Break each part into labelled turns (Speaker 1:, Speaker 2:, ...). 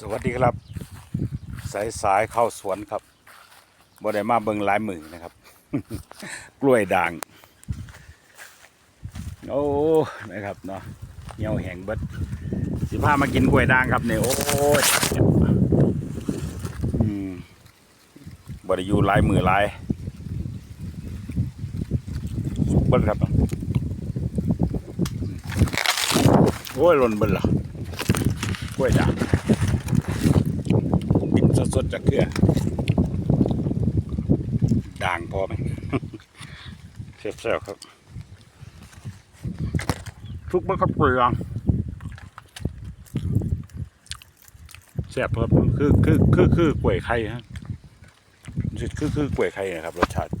Speaker 1: สวัสดีครับ สายสายเข้าสวนครับบ่ได้มาเบิ่งหลายมือนะครับ กล้วยด่าง โอ้นะครับเนาะเหี่ยวแห้งเบิดสิพามากินกล้วยด่างครับเนี่ยโอ้ยอืมบ่ได้อยู่หลายมือหลายสุกเบิดครับโอ้ยหล่นเบิดเหรอ กล้วยด่างกินสดๆจากเครือด่างพอไหมเสียบๆครับ ทุกเมื่อครับเปลืองแซ่บครับคือคือคือคือกล้วยไข่ฮะคือคือกล้วยไข่นะครับรสชาติ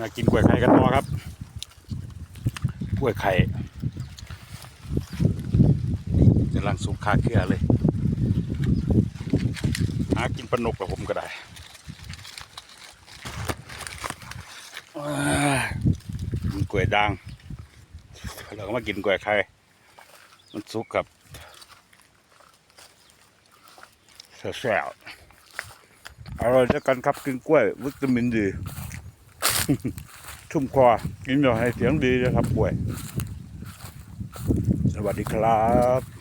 Speaker 1: มากินกล้วยไข่กันต่อครับ กล้วยไข่กำลังสุกคาเครือเลย หากินปลาหนกกับผมก็ได้กินกล้วยด่างแล้วก็มากินกล้วยไข่มันสุกครับแซ่บอร่อยด้วยกันครับกินกล้วยวิตามินดี ชุ่มคอกินอย่างให้เสียงดีนะครับป่วย สวัสดีครับ